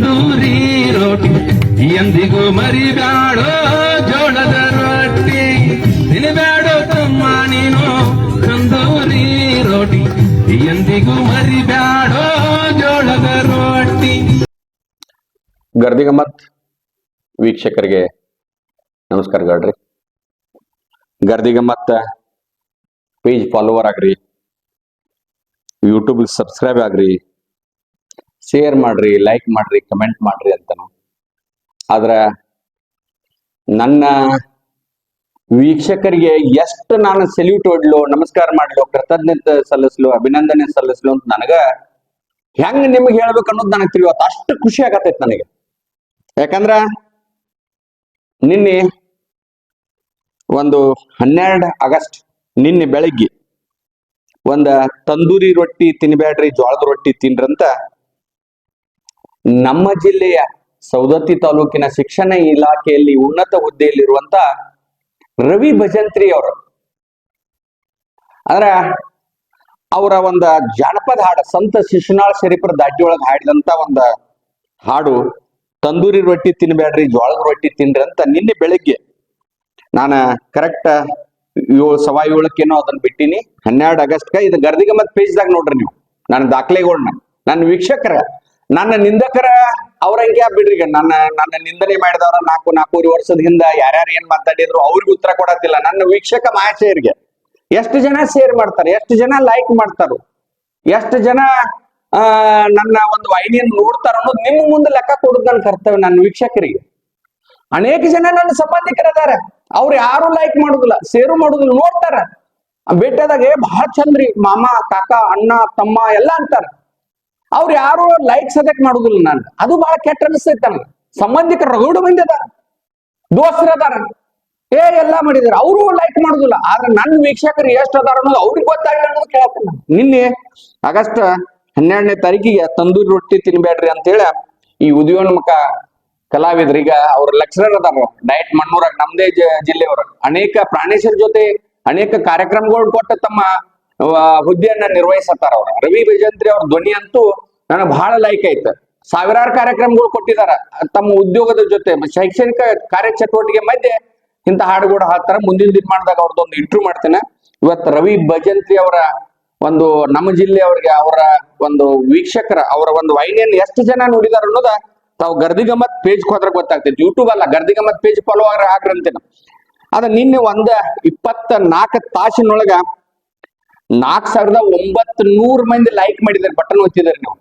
ತಂದೂರಿ ರೋಟಿ. ಎಂದಿಗೂ ಮರಿಬ್ಯಾಡೋ ಜೋಳದ ರೊಟ್ಟಿ. ತಿನ್ಬ್ಯಾಡೋ ತಮ್ಮ ನೀನು ತಂದೂರಿ ರೋಟಿ. ಎಂದಿಗೂ ಮರಿಬ್ಯಾಡೋ ಜೋಳದ ರೊಟ್ಟಿ. ಗರ್ದಿಗಮ್ಮತ್ ವೀಕ್ಷಕರಿಗೆ ನಮಸ್ಕಾರ ಗಡ್ರಿ. ಗರ್ದಿಗಮ್ಮತ್ ಪೇಜ್ ಫಾಲೋವರ್ ಆಗ್ರಿ. ಯೂಟ್ಯೂಬ್ ಸಬ್ಸ್ಕ್ರೈಬ್ ಆಗ್ರಿ. ಶೇರ್ ಮಾಡ್ರಿ ಲೈಕ್ ಮಾಡ್ರಿ ಕಮೆಂಟ್ ಮಾಡ್ರಿ ಅಂತನು. ಆದ್ರ ನನ್ನ ವೀಕ್ಷಕರಿಗೆ ಎಷ್ಟು ನಾನು ಸೆಲ್ಯೂಟ್ ಹೊಡ್ಲು, ನಮಸ್ಕಾರ ಮಾಡ್ಲು, ಕೃತಜ್ಞತೆ ಸಲ್ಲಿಸ್ಲು, ಅಭಿನಂದನೆ ಸಲ್ಲಿಸ್ಲು ಅಂತ ನನಗ ಹೆಂಗ್ ನಿಮ್ಗೆ ಹೇಳ್ಬೇಕು ಅನ್ನೋದು ನನಗೆ ತಿಳಿವತ್ತು, ಅಷ್ಟು ಖುಷಿ ಆಗತೈತಿ ನನಗೆ. ಯಾಕಂದ್ರ ನಿನ್ನೆ ಒಂದು ಹನ್ನೆರಡು ಆಗಸ್ಟ್, ನಿನ್ನೆ ಬೆಳಗ್ಗೆ ಒಂದ ತಂದೂರಿ ರೊಟ್ಟಿ ತಿನ್ಬೇಡ್ರಿ ಜೋಳದ ರೊಟ್ಟಿ ತಿನ್ರಂತ ನಮ್ಮ ಜಿಲ್ಲೆಯ ಸೌದತ್ತಿ ತಾಲೂಕಿನ ಶಿಕ್ಷಣ ಇಲಾಖೆಯಲ್ಲಿ ಉನ್ನತ ಹುದ್ದೆಯಲ್ಲಿರುವಂತ ರವಿ ಭಜಂತ್ರಿ ಅವರು. ಅಂದ್ರ ಅವರ ಒಂದ ಜಾನಪದ ಹಾಡು, ಸಂತ ಶಿಶುನಾಳ್ ಶರೀಫರ ದಾಟಿ ಒಳಗೆ ಹಾಡಿದಂತ ಒಂದ ಹಾಡು, ತಂದೂರಿ ರೊಟ್ಟಿ ತಿನ್ಬೇಡ್ರಿ ಜೋಳದ ರೊಟ್ಟಿ ತಿನ್ರಿ ಅಂತ ನಿನ್ನೆ ಬೆಳಿಗ್ಗೆ ನಾನ ಕರೆಕ್ಟ್ ಏಳು, ಸವಾ ಏಳಕ್ಕೇನೋ ಅದನ್ನ ಬಿಟ್ಟಿನಿ. ಹನ್ನೆರಡು ಆಗಸ್ಟ್ಗ ಇದು ಗರ್ದಿಗಮ್ಮತ್ ಪೇಜ್ದಾಗ ನೋಡ್ರಿ ನೀವು. ನಾನು ದಾಖಲೆಗಳನ್ನ ನನ್ನ ವೀಕ್ಷಕರ. ನನ್ನ ನಿಂದಕರ ಅವ್ರಂಗೆ ಬಿಡ್ರಿ ಈಗ ನನ್ನ ನನ್ನ ನಿಂದನೆ ಮಾಡಿದವ್ರ ನಾಲ್ಕು ನಾಲ್ಕೂವರೆ ವರ್ಷದ ಹಿಂದ ಯಾರ್ಯಾರು ಏನ್ ಮಾತಾಡಿದ್ರು ಅವ್ರಿಗೆ ಉತ್ತರ ಕೊಡತ್ತಿಲ್ಲ ನನ್ನ ವೀಕ್ಷಕ ಮಹಾಶಯರಿಗೆ ಎಷ್ಟು ಜನ ಶೇರ್ ಮಾಡ್ತಾರೆ? ಎಷ್ಟು ಜನ ಲೈಕ್ ಮಾಡ್ತಾರು? ಎಷ್ಟು ಜನ, ಆ, ನನ್ನ ಒಂದು ವಾಹಿನಿಯನ್ನು ನೋಡ್ತಾರ ಅನ್ನೋದು ನಿಮ್ಮ ಮುಂದೆ ಲೆಕ್ಕ ಕೊಡುದು ನನ್ನ ಕರ್ತವ್ಯ ನನ್ನ ವೀಕ್ಷಕರಿಗೆ. ಅನೇಕ ಜನ ನನ್ನ ಸಂಬಂಧಿಕರದಾರ ಅವ್ರು ಯಾರು ಲೈಕ್ ಮಾಡುದಿಲ್ಲ ಸೇರು ಮಾಡುದಿಲ್ಲ, ನೋಡ್ತಾರ. ಭೇಟಿಯಾದಾಗ ಏ ಬಹಳ ಚಂದ್ರಿ, ಮಾಮ, ಕಾಕ, ಅಣ್ಣ, ತಮ್ಮ, ಎಲ್ಲ ಅಂತಾರ. ಅವ್ರು ಯಾರು ಲೈಕ್ ಸದಕ್ ಮಾಡುದಿಲ್ಲ ನಾನು ಅದು ಬಹಳ ಕೆಟ್ಟ ಅನಿಸ್ತೈತೆ ನನಗೆ. ಸಂಬಂಧಿಕರ ರಗಡು ಮಂದಿ ಅದಾರ ದೋಸ್ತರ ಅದಾರ. ಏ, ಎಲ್ಲ ಮಾಡಿದಾರೆ. ಅವರು ಲೈಕ್ ಮಾಡುದಿಲ್ಲ. ಆದ್ರೆ ನನ್ನ ವೀಕ್ಷಕರು ಎಷ್ಟು ಅದಾರ ಅನ್ನೋದು ಅವ್ರಿಗೆ ಗೊತ್ತಾಗಲ್ಲ ಅನ್ನೋದು ಕೇಳ್ತೀನಿ ನಿನ್ನೆ ಆಗಸ್ಟ್ ಹನ್ನೆರಡನೇ ತಾರೀಕಿಗೆ ತಂದೂರಿ ರೊಟ್ಟಿ ತಿನ್ಬೇಡ್ರಿ ಅಂತ ಹೇಳಿ ಈ ಉದಯೋನ್ಮುಖ ಕಲಾವಿದರೀಗ ಅವ್ರ ಲೆಕ್ಚರರ್ ಅದಾರ. ಡಯಟ್ ಮಣ್ಣೂರಾಗ ನಮ್ದೇ ಜಿಲ್ಲೆಯವರು. ಅನೇಕ ಪ್ರಾಣೇಶರ ಜೊತೆ ಅನೇಕ ಕಾರ್ಯಕ್ರಮಗಳು ಕೊಟ್ಟು ತಮ್ಮ ಹುದ್ದೆಯನ್ನ ನಿರ್ವಹಿಸತ್ತಾರ ಅವ್ರ. ರವಿ ಭಜಂತ್ರಿ ಅವ್ರ ಧ್ವನಿ ಅಂತೂ ನನಗೆ ಬಹಳ ಲೈಕ್ ಐತೆ. ಸಾವಿರಾರು ಕಾರ್ಯಕ್ರಮಗಳು ಕೊಟ್ಟಿದಾರ. ತಮ್ಮ ಉದ್ಯೋಗದ ಜೊತೆ ಶೈಕ್ಷಣಿಕ ಕಾರ್ಯಚಟುವಟಿಕೆ ಮಧ್ಯೆ ಇಂತ ಹಾಡುಗಳು ಹಾಡ್ತಾರ ಮುಂದಿನ ದಿನ ದಿನಮಾನದಾಗ ಅವ್ರದ್ದೊಂದು ಇಂಟ್ರೂ ಮಾಡ್ತೇನೆ. ಇವತ್ತು ರವಿ ಭಜಂತ್ರಿ ಅವರ ಒಂದು ನಮ್ಮ ಜಿಲ್ಲೆ ಅವ್ರಿಗೆ ಅವರ ಒಂದು ವೀಕ್ಷಕರ, ಅವರ ಒಂದು ವಾಹಿನಿಯನ್ನು ಎಷ್ಟು ಜನ ನೋಡಿದಾರ ಅನ್ನೋದ ತಾವು ಗರ್ದಿಗಮ್ಮತ್ ಪೇಜ್ ಹೋದ್ರೆ ಗೊತ್ತಾಗ್ತೈತಿ. ಯೂಟ್ಯೂಬ್ ಅಲ್ಲ ಗರ್ದಿಗಮ್ಮತ್ ಪೇಜ್ ಫಾಲೋ ಆಗ್ರಂತೇನೆ. ಅದ ನಿನ್ನೆ ಒಂದ ಇಪ್ಪತ್ತ ನಾಲ್ಕು ತಾಸಿನೊಳಗ ನಾಲ್ಕ್ ಸಾವಿರದ ಒಂಬತ್ತು ನೂರ್ ಮಂದಿ ಲೈಕ್ ಮಾಡಿದಾರೆ ಬಟನ್ ಒತ್ತಿದಾರೆ ನೀವು.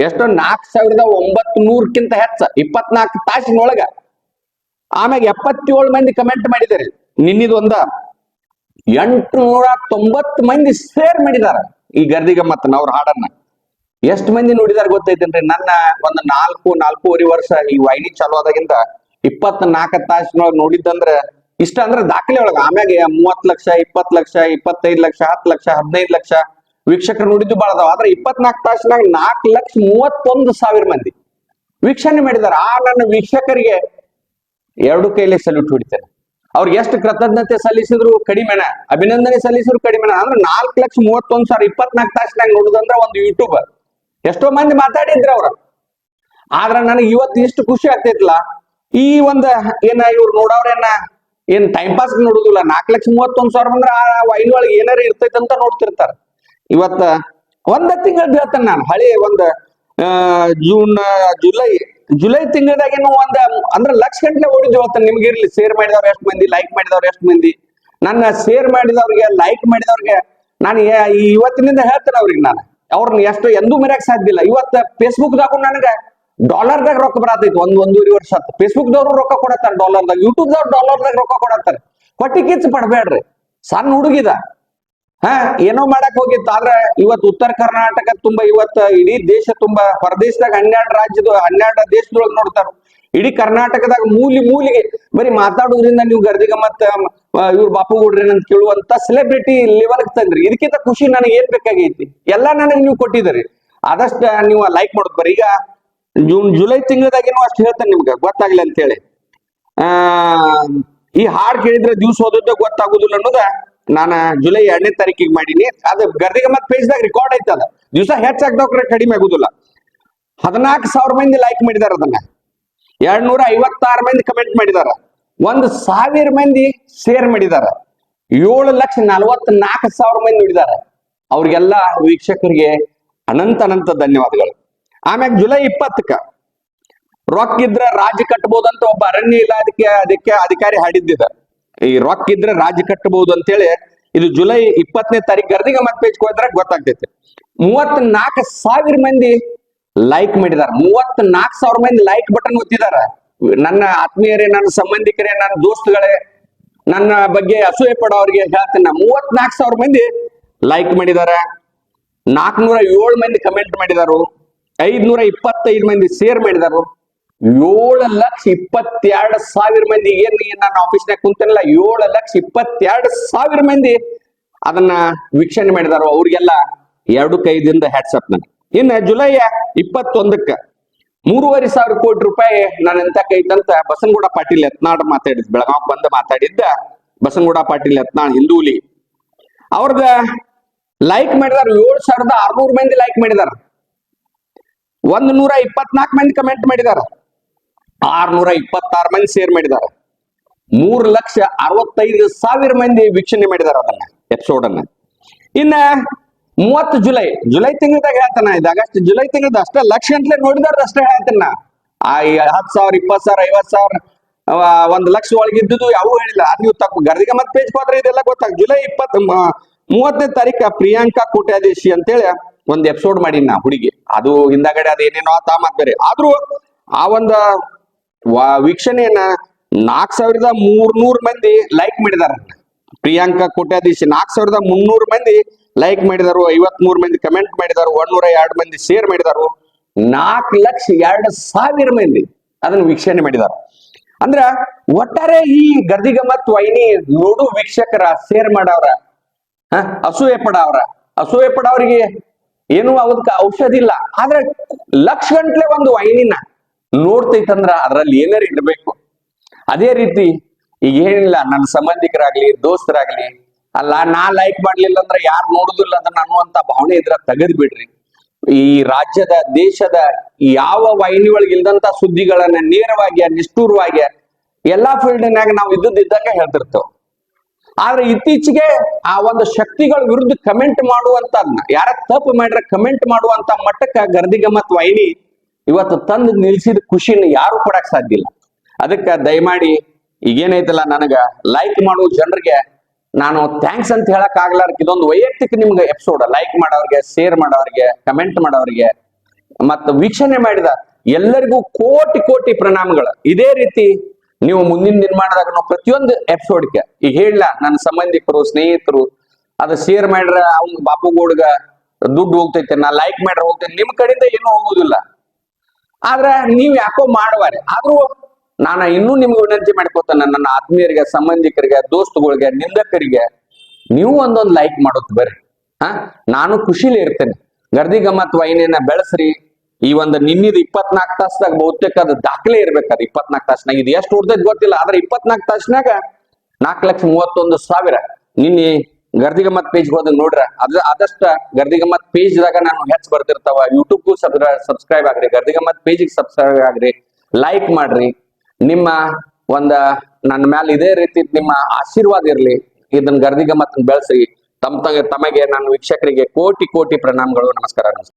ಎಷ್ಟೋ ನಾಲ್ಕ್ ಸಾವಿರದ ಒಂಬತ್ ನೂರ್ಕಿಂತ ಹೆಚ್ಚ ಇಪ್ಪತ್ನಾಲ್ಕು ತಾಸಿನೊಳಗ. ಆಮ್ಯಾಗ ಎಪ್ಪತ್ತೇಳು ಮಂದಿ ಕಮೆಂಟ್ ಮಾಡಿದ್ದಾರೆ. ನಿನ್ನಿದ ಒಂದ ಎಂಟುನೂರ ತೊಂಬತ್ ಮಂದಿ ಶೇರ್ ಮಾಡಿದಾರ ಈ ಗರ್ದಿಗಮ್ಮತ್ತನ ಅವ್ರ ಹಾಡನ್ನ. ಎಷ್ಟ್ ಮಂದಿ ನೋಡಿದಾರ ಗೊತ್ತೈತೇನ್ರಿ? ನನ್ನ ಒಂದ್ ನಾಲ್ಕು, ನಾಲ್ಕೂವರೆ ವರ್ಷ ಈ ವಾಹಿನಿ ಚಾಲು ಆದಾಗಿಂದ ಇಪ್ಪತ್ ನಾಲ್ಕ ತಾಸಿನೊಳಗ ನೋಡಿದ್ದಂದ್ರ ಇಷ್ಟ ಅಂದ್ರೆ ದಾಖಲೆ ಒಳಗ. ಆಮ್ಯಾಗೆ ಮೂವತ್ ಲಕ್ಷ ಇಪ್ಪತ್ ಲಕ್ಷ, ಇಪ್ಪತ್ತೈದ್ ಲಕ್ಷ, ಹತ್ತು ಲಕ್ಷ, ಹದಿನೈದು ಲಕ್ಷ ವೀಕ್ಷಕರು ನೋಡಿದ್ದು ಬಹಳ ಅದಾವ. ಆದ್ರೆ ಇಪ್ಪತ್ನಾಲ್ಕು ತಾಸಿನಾಗ ನಾಲ್ಕು ಲಕ್ಷ ಮೂವತ್ತೊಂದು ಸಾವಿರ ಮಂದಿ ವೀಕ್ಷಣೆ ಮಾಡಿದಾರ. ಆ ನನ್ನ ವೀಕ್ಷಕರಿಗೆ ಎರಡು ಕೈಲಿ ಸಲ್ಯೂಟ್ ಹೊಡಿತೇನೆ. ಅವ್ರಿಗೆ ಎಷ್ಟು ಕೃತಜ್ಞತೆ ಸಲ್ಲಿಸಿದ್ರು ಕಡಿಮೆನ, ಅಭಿನಂದನೆ ಸಲ್ಲಿಸಿದ್ರು ಕಡಿಮೆನ, ಅಂದ್ರೆ ನಾಲ್ಕು ಲಕ್ಷ ಮೂವತ್ತೊಂದು ಸಾವಿರ ಇಪ್ಪತ್ನಾಲ್ಕು ತಾಸಿನಾಗ ನೋಡುದಂದ್ರೆ ಒಂದು ಯೂಟ್ಯೂಬ್ ಎಷ್ಟೋ ಮಂದಿ ಮಾತಾಡಿದ್ರ ಅವ್ರ. ಆದ್ರ ನನಗೆ ಇವತ್ತು ಇಷ್ಟು ಖುಷಿ ಆಗ್ತೈತಿಲ್ಲ ಈ ಒಂದ ಏನ ಇವ್ರು ನೋಡವ್ರೇನ ಏನ್ ಟೈಮ್ ಪಾಸ್ ನೋಡುದಿಲ್ಲ. ನಾಲ್ಕು ಲಕ್ಷ ಮೂವತ್ತೊಂದು ಸಾವಿರ ಬಂದ್ರ ಆ ವೈನ್ ಒಳಗೆ ಏನಾರ ಇರ್ತೈತೆ ಅಂತ ನೋಡ್ತಿರ್ತಾರ. ಇವತ್ತ ಒಂದ ತಿಂಗಳದ ಹೇಳ್ತೇನೆ ನಾನು, ಹಳೆ ಒಂದ್ ಜೂನ್ ಜುಲೈ ಜುಲೈ ತಿಂಗಳದಾಗೇನು ಒಂದ, ಅಂದ್ರ ಲಕ್ಷ ಗಂಟ್ಲೆ ಓಡಿದ್ವಿ ಹೇಳ್ತಾನೆ ನಿಮ್ಗೆ ಇರ್ಲಿ. ಶೇರ್ ಮಾಡಿದವ್ರು ಎಷ್ಟು ಮಂದಿ ಲೈಕ್ ಮಾಡಿದವ್ರು ಎಷ್ಟು ಮಂದಿ. ನನ್ನ ಶೇರ್ ಮಾಡಿದವ್ರಿಗೆ ಲೈಕ್ ಮಾಡಿದವ್ರಿಗೆ ನಾನು ಇವತ್ತಿನಿಂದ ಹೇಳ್ತೇನೆ ಅವ್ರಿಗೆ ನಾನು. ಅವ್ರನ್ನ ಎಷ್ಟು ಎಂದೂ ಮರ್ಯಾಕ್ ಸಾಧ್ಯ ಇಲ್ಲ. ಇವತ್ತ ಫೇಸ್ಬುಕ್ ದಾಗೂ ನನಗೆ ಡಾಲರ್ದಾಗ ರೊಕ್ಕ ಬರತೈತಿ. ಒಂದ್ ಒಂದೂವರೆ ವರ್ಷ ಫೇಸ್ಬುಕ್ ದವ್ರು ರೊಕ್ಕ ಕೊಡತ್ತಾರ ಡಾಲರ್ದಾಗ ಯೂಟ್ಯೂಬ್ ದವ್ರು ಡಾಲರ್ದಾಗ ರೊಕ್ಕ ಕೊಡತ್ತಾರ. ಕೊಟ್ಟಿ ಕಿಚ್ಚ ಪಡ್ಬೇಡ್ರಿ ಸಣ್ಣ ಹುಡುಗಿದ. ಹಾ, ಏನೋ ಮಾಡಕ್ ಹೋಗಿತ್ತು. ಆದ್ರೆ ಇವತ್ತು ಉತ್ತರ ಕರ್ನಾಟಕ ತುಂಬಾ ಇವತ್ತು ಇಡೀ ದೇಶ ತುಂಬಾ ಹೊರದೇಶದಾಗ ಹನ್ನೆರಡು ರಾಜ್ಯದ, ಹನ್ನೆರಡು ದೇಶದೊಳಗೆ ನೋಡ್ತಾರ. ಇಡೀ ಕರ್ನಾಟಕದಾಗ ಮೂಲಿ ಮೂಲಿಗೆ. ಬರೀ ಮಾತಾಡೋದ್ರಿಂದ ನೀವು ಗರ್ದಿಗ ಮತ್ತ ಇವ್ರ ಬಾಪು ಗುಡ್ರಿ ಅಂತ ಕೇಳುವಂತ ಸೆಲೆಬ್ರಿಟಿ ಲೆವೆಲ್ ತಂದ್ರಿ. ಇದಕ್ಕಿಂತ ಖುಷಿ ನನಗೆ ಏನ್ ಬೇಕಾಗೈತಿ? ಎಲ್ಲಾ ನನಗೆ ನೀವು ಕೊಟ್ಟಿದ್ರಿ ಆದಷ್ಟ ನೀವು ಲೈಕ್ ಮಾಡೋದ್ ಬರೀ. ಈಗ ಜೂನ್, ಜುಲೈ ತಿಂಗಳದಾಗೇನು ಅಷ್ಟು ಹೇಳ್ತೇನೆ ನಿಮ್ಗೆ ಗೊತ್ತಾಗ್ಲಿ ಅಂತ ಹೇಳಿ ಆ, ಈ ಹಾಡ್ ಕೇಳಿದ್ರೆ ದಿವ್ಸ ಓದೋದೇ ಗೊತ್ತಾಗುದಿಲ್ಲ ಅನ್ನೋದ ನಾನು ಜುಲೈ ಎರಡನೇ ತಾರೀಕಿಗೆ ಮಾಡೀನಿ. ಅದು ಗರ್ದಿಗ ಮತ್ ಪೇಜ್ದಾಗ ರೆಕಾರ್ಡ್ ಐತೆ ಅದ. ದಿವಸ ಹೆಚ್ಚಾಗ್ದವ್ರೆ ಕಡಿಮೆ ಆಗುದಿಲ್ಲ. ಹದಿನಾಲ್ಕು ಸಾವಿರ ಮಂದಿ ಲೈಕ್ ಮಾಡಿದಾರ ಅದನ್ನ. ಎರಡ್ ನೂರ ಐವತ್ತಾರು ಮಂದಿ ಕಮೆಂಟ್ ಮಾಡಿದಾರ. ಒಂದು ಸಾವಿರ ಮಂದಿ ಶೇರ್ ಮಾಡಿದಾರ. ಏಳು ಲಕ್ಷ ನಲವತ್ನಾಲ್ಕು ಸಾವಿರ ಮಂದಿ ನೋಡಿದಾರ. ಅವ್ರಿಗೆಲ್ಲ ವೀಕ್ಷಕರಿಗೆ ಅನಂತ ಅನಂತ ಧನ್ಯವಾದಗಳು. ಆಮ್ಯಾಗ ಜುಲೈ ಇಪ್ಪತ್ತಕ್ಕ ರೊಕ್ಕ ಇದ್ರ ರಾಜ್ಯ ಕಟ್ಟಬಹುದಂತ ಒಬ್ಬ ಅರಣ್ಯ ಇಲಾಖೆ ಅದಕ್ಕೆ ಅಧಿಕಾರಿ ಹಾಡಿದ್ದಿದ. ಈ ರೊಕ್ಕ ಇದ್ರೆ ರಾಜ್ಯ ಕಟ್ಟಬಹುದು ಅಂತೇಳಿ ಇದು ಜುಲೈ ಇಪ್ಪತ್ತನೇ ತಾರೀಕು ಗರ್ದಿಗ ಮತ್ ಪೇಜ್ ಗೊತ್ತಾಗ್ತೈತಿ. ಮೂವತ್ ನಾಲ್ಕು ಸಾವಿರ ಮಂದಿ ಲೈಕ್ ಮಾಡಿದಾರ. ಮೂವತ್ ನಾಲ್ಕು ಸಾವಿರ ಮಂದಿ ಲೈಕ್ ಬಟನ್ ಗೊತ್ತಿದಾರ ನನ್ನ ಆತ್ಮೀಯರೇ, ನನ್ನ ಸಂಬಂಧಿಕರೇ, ನನ್ನ ದೋಸ್ತುಗಳೇ, ನನ್ನ ಬಗ್ಗೆ ಅಸೂಯೆ ಪಡೋರಿಗೆ ಹೇಳ್ತೀನಿ. ಮೂವತ್ ನಾಲ್ಕು ಸಾವಿರ ಮಂದಿ ಲೈಕ್ ಮಾಡಿದಾರ. ನಾಲ್ಕನೂರ ಏಳು ಮಂದಿ ಕಮೆಂಟ್ ಮಾಡಿದಾರು. ಐದ್ನೂರ ಇಪ್ಪತ್ತೈದು ಮಂದಿ ಸೇರ್ ಮಾಡಿದಾರು ಏಳು ಲಕ್ಷ ಇಪ್ಪತ್ತೆರಡು ಸಾವಿರ ಮಂದಿ ಏನ್ ನನ್ನ ಆಫೀಸ್ನಾಗ ಕುಂತೇನಲ್ಲ ಏಳು ಲಕ್ಷ ಇಪ್ಪತ್ತೆರಡು ಸಾವಿರ ಮಂದಿ ಅದನ್ನ ವೀಕ್ಷಣೆ ಮಾಡಿದಾರು. ಅವ್ರಿಗೆಲ್ಲ ಎರಡು ಕೈದಿಂದ ಹ್ಯಾಟ್ಸಪ್ ನನ್. ಇನ್ನ ಜುಲೈ ಇಪ್ಪತ್ತೊಂದಕ್ಕ ಮೂರುವರೆ ಸಾವಿರ ಕೋಟಿ ರೂಪಾಯಿ ನಾನು ಎಂತ ಕೈತಂತ ಬಸನಗೌಡ ಪಾಟೀಲ್ ಯತ್ನಾಡ್ ಮಾತಾಡಿದ್, ಬೆಳಗಾವ್ ಬಂದ ಮಾತಾಡಿದ್ದ ಬಸನಗೌಡ ಪಾಟೀಲ್ ಯತ್ನಾಳ್ ಹಿಂದೂಲಿ. ಅವ್ರದ ಲೈಕ್ ಮಾಡಿದಾರ. ಏಳು ಸಾವಿರದ ಆರ್ನೂರು ಮಂದಿ ಲೈಕ್ ಮಾಡಿದಾರ. ಒಂದ್ ನೂರ ಇಪ್ಪತ್ನಾಲ್ಕು ಮಂದಿ ಕಮೆಂಟ್ ಮಾಡಿದಾರ ಆರ್ನೂರ ಇಪ್ಪತ್ತಾರು ಮಂದಿ ಶೇರ್ ಮಾಡಿದಾರ ಮೂರ್ ಲಕ್ಷ ಅರವತ್ತೈದು ಸಾವಿರ ಮಂದಿ ವೀಕ್ಷಣೆ ಮಾಡಿದಾರ ಅದನ್ನ ಎಪಿಸೋಡ್ ಅನ್ನ. ಇನ್ನ ಮೂವತ್ತು ಜುಲೈ ಜುಲೈ ತಿಂಗಳದಾಗ ಹೇಳ್ತಾನ ಇದು ಆಗಸ್ಟ್ ಜುಲೈ ತಿಂಗಳದ ಅಷ್ಟ, ಲಕ್ಷ ಗಂಟ್ಲೆ ನೋಡಿದಾರ ಅಷ್ಟೇ ಹೇಳ್ತಾನ ಆ ಹತ್ ಹತ್ತು ಸಾವಿರ, ಇಪ್ಪತ್ತು ಸಾವಿರ ಐವತ್ ಸಾವಿರ ಒಂದ್ ಲಕ್ಷ ಒಳಗಿದ್ದುದು ಯಾವೂ ಹೇಳಿಲ್ಲ. ಅದ್ ನೀವು ತಪ್ಪು, ಗರ್ದಿಗೆ ಮತ್ ಪೇಜ್ ಹೋದ್ರೆ ಇದೆಲ್ಲ ಗೊತ್ತಾಗ ಜುಲೈ ಇಪ್ಪತ್ ಮೂವತ್ತನೇ ತಾರೀಕ ಪ್ರಿಯಾಂಕಾ ಕೋಟ್ಯಾದೇಶಿ ಅಂತೇಳಿ ಒಂದ್ ಎಪಿಸೋಡ್ ಮಾಡೀನಿ ನಾ ಹುಡುಗಿ. ಅದು ಹಿಂದಾಗಡೆ ಅದೇನೇನೋ ಆತ ಮತ್ ಬೇರೆ. ಆದ್ರೂ ಆ ಒಂದ ವೀಕ್ಷಣೆಯನ್ನ ನಾಲ್ಕ್ ಸಾವಿರದ ಮೂರ್ನೂರ್ ಮಂದಿ ಲೈಕ್ ಮಾಡಿದಾರ. ಪ್ರಿಯಾಂಕಾ ಕೋಟ್ಯಾಧೀಶಿ ನಾಲ್ಕ್ ಸಾವಿರದ ಮುನ್ನೂರು ಮಂದಿ ಲೈಕ್ ಮಾಡಿದಾರು ಐವತ್ ಮೂರ್ ಮಂದಿ ಕಮೆಂಟ್ ಮಾಡಿದಾರು, ಒಂದೂರ ಎರಡು ಮಂದಿ ಶೇರ್ ಮಾಡಿದಾರು ನಾಲ್ಕು ಲಕ್ಷ ಎರಡು ಸಾವಿರ ಮಂದಿ ಅದನ್ನ ವೀಕ್ಷಣೆ ಮಾಡಿದಾರ. ಅಂದ್ರ ಒಟ್ಟಾರೆ ಈ ಗರ್ದಿಗಮ್ಮತ್ ವೈನಿ ನೋಡು ವೀಕ್ಷಕರ ಶೇರ್ ಮಾಡವ್ರ. ಹ? ಅಸೂಯೆ ಪಡವ್ರ. ಅಸೂಯೆ ಪಡವ್ರಿಗೆ ಏನು ಅವದಕ್ಕೆ ಔಷಧಿ ಇಲ್ಲ. ಆದ್ರೆ ಲಕ್ಷ ಗಂಟ್ಲೆ ಒಂದು ವೈನಿನ ನೋಡ್ತೈತಂದ್ರ ಅದ್ರಲ್ಲಿ ಏನಾರ ಇರ್ಬೇಕು ಅದೇ ರೀತಿ ಈಗ ಏನಿಲ್ಲ, ನನ್ನ ಸಂಬಂಧಿಕರಾಗ್ಲಿ, ದೋಸ್ತರಾಗ್ಲಿ, ಅಲ್ಲ, ನಾ ಲೈಕ್ ಮಾಡ್ಲಿಲ್ಲ ಅಂದ್ರೆ ಯಾರು ನೋಡುದಿಲ್ಲ ಅದನ್ನ ಅನ್ನುವಂತ ಭಾವನೆ ಇದ್ರ ತೆಗೆದ್ ಬಿಡ್ರಿ. ಈ ರಾಜ್ಯದ, ದೇಶದ ಯಾವ ವಾಹಿನಿ ಒಳಗೆ ಇಲ್ದಂತ ಸುದ್ದಿಗಳನ್ನ ನೇರವಾಗಿ, ನಿಷ್ಠೂರವಾಗಿ ಎಲ್ಲಾ ಫೀಲ್ಡ್ನಾಗ ನಾವು ಇದ್ದದ್ದಿದ್ದಂಗೆ ಹೇಳ್ತಿರ್ತೇವೆ. ಆದ್ರೆ ಇತ್ತೀಚೆಗೆ ಆ ಒಂದು ಶಕ್ತಿಗಳ ವಿರುದ್ಧ ಕಮೆಂಟ್ ಮಾಡುವಂತ, ಯಾರ ತಪ್ಪು ಮಾಡ್ರೆ ಕಮೆಂಟ್ ಮಾಡುವಂತ ಮಟ್ಟಕ್ಕ ಗರ್ದಿಗಮ್ಮತ್ ವಾಹಿನಿ ಇವತ್ತು ತಂದು ನಿಲ್ಸಿದ ಖುಷಿನ ಯಾರು ಕೊಡಕ್ ಸಾಧ್ಯ ಇಲ್ಲ. ಅದಕ್ಕ ದಯಮಾಡಿ ಈಗೇನೈತಲ್ಲ ನನಗ ಲೈಕ್ ಮಾಡುವ ಜನರಿಗೆ ನಾನು ಥ್ಯಾಂಕ್ಸ್ ಅಂತ ಹೇಳಕ್ ಆಗ್ಲಾರ್ಕ ಇದೊಂದು ವೈಯಕ್ತಿಕ ನಿಮ್ಗೆ ಎಪಿಸೋಡ್ ಲೈಕ್ ಮಾಡೋರಿಗೆ ಶೇರ್ ಮಾಡೋರಿಗೆ ಕಮೆಂಟ್ ಮಾಡೋರಿಗೆ, ಮತ್ತು ವೀಕ್ಷಣೆ ಮಾಡಿದ ಎಲ್ಲರಿಗೂ ಕೋಟಿ ಕೋಟಿ ಪ್ರಣಾಮಗಳು. ಇದೇ ರೀತಿ ನೀವು ಮುಂದಿನ ನಿರ್ಮಾಣದಾಗ ನಾವು ಪ್ರತಿಯೊಂದು ಎಪಿಸೋಡ್ಗೆ ಈಗ ಹೇಳ ನನ್ನ ಸಂಬಂಧಿಕರು, ಸ್ನೇಹಿತರು, ಅದ ಶೇರ್ ಮಾಡ್ರ ಅವ್ನ ಬಾಪುಗೌಡ್ಗ ದುಡ್ಡು ಹೋಗ್ತೈತೆ, ನಾ ಲೈಕ್ ಮಾಡ್ರ ಹೋಗ್ತೈತೆ ನಿಮ್ ಕಡೆಯಿಂದ ಏನೂ ಹೋಗುದಿಲ್ಲ. ಆದ್ರ ನೀವ್ ಯಾಕೋ ಮಾಡುವಾರೆ, ಆದ್ರೂ ನಾನು ಇನ್ನೂ ನಿಮ್ಗೆ ವಿನಂತಿ ಮಾಡ್ಕೋತಾನೆ, ನನ್ನ ಆತ್ಮೀಯರಿಗೆ, ಸಂಬಂಧಿಕರಿಗೆ, ದೋಸ್ತುಗಳಿಗೆ, ನಿಂದಕರಿಗೆ, ನೀವು ಒಂದೊಂದು ಲೈಕ್ ಮಾಡೋದು ಬರ್ರಿ. ಹಾ, ನಾನು ಖುಷಿಲಿ ಇರ್ತೇನೆ. ಗರ್ದಿ ಗಮ್ಮತ್ ವೈನಿನ ಬೆಳೆಸ್ರಿ. ಈ ಒಂದು ನಿನ್ನಿದ್ ಇಪ್ಪತ್ನಾಲ್ಕು ತಾಸ್ದಾಗ ಬಹುತೇಕ ಅದು ದಾಖಲೆ ಇರ್ಬೇಕಾದ್ರೆ ಇಪ್ಪತ್ನಾಲ್ಕು ತಾಸ್ನಾಗ. ಇದು ಎಷ್ಟು ಉಡ್ದದ್ ಗೊತ್ತಿಲ್ಲ. ಆದ್ರೆ ಇಪ್ಪತ್ನಾಲ್ಕು ತಾಸ್ನಾಗ ನಾಲ್ಕು ಲಕ್ಷ ಮೂವತ್ತೊಂದು ಸಾವಿರ. ನಿನ್ನೆ ಗರ್ದಿಗಮ್ಮತ್ ಪೇಜ್ ಹೋದ ನೋಡ್ರ, ಅದ, ಆದಷ್ಟ ಗರ್ದಿಗಮ್ಮತ್ ಪೇಜ್ ದಾಗ ನಾನು ಹೆಚ್ಚು ಬರ್ತಿರ್ತಾವ ಯೂಟ್ಯೂಬ್ಗೂ ಸಬ್ಸ್ಕ್ರೈಬ್ ಆಗ್ರಿ. ಗರ್ದಿಗಮ್ಮತ್ ಪೇಜಿಗೆ ಸಬ್ಸ್ಕ್ರೈಬ್ ಆಗ್ರಿ. ಲೈಕ್ ಮಾಡ್ರಿ. ನಿಮ್ಮ ಒಂದ, ನನ್ನ ಮ್ಯಾಲ ಇದೇ ರೀತಿ ನಿಮ್ಮ ಆಶೀರ್ವಾದ ಇರ್ಲಿ. ಇದನ್ನ ಗರ್ದಿಗಮ್ಮತ್ ಬೆಳೆಸಿ. ತಮ್ಮ ತಮಗೆ, ನನ್ನ ವೀಕ್ಷಕರಿಗೆ ಕೋಟಿ ಕೋಟಿ ಪ್ರಣಾಮಗಳು. ನಮಸ್ಕಾರ ನಮಸ್ಕಾರ.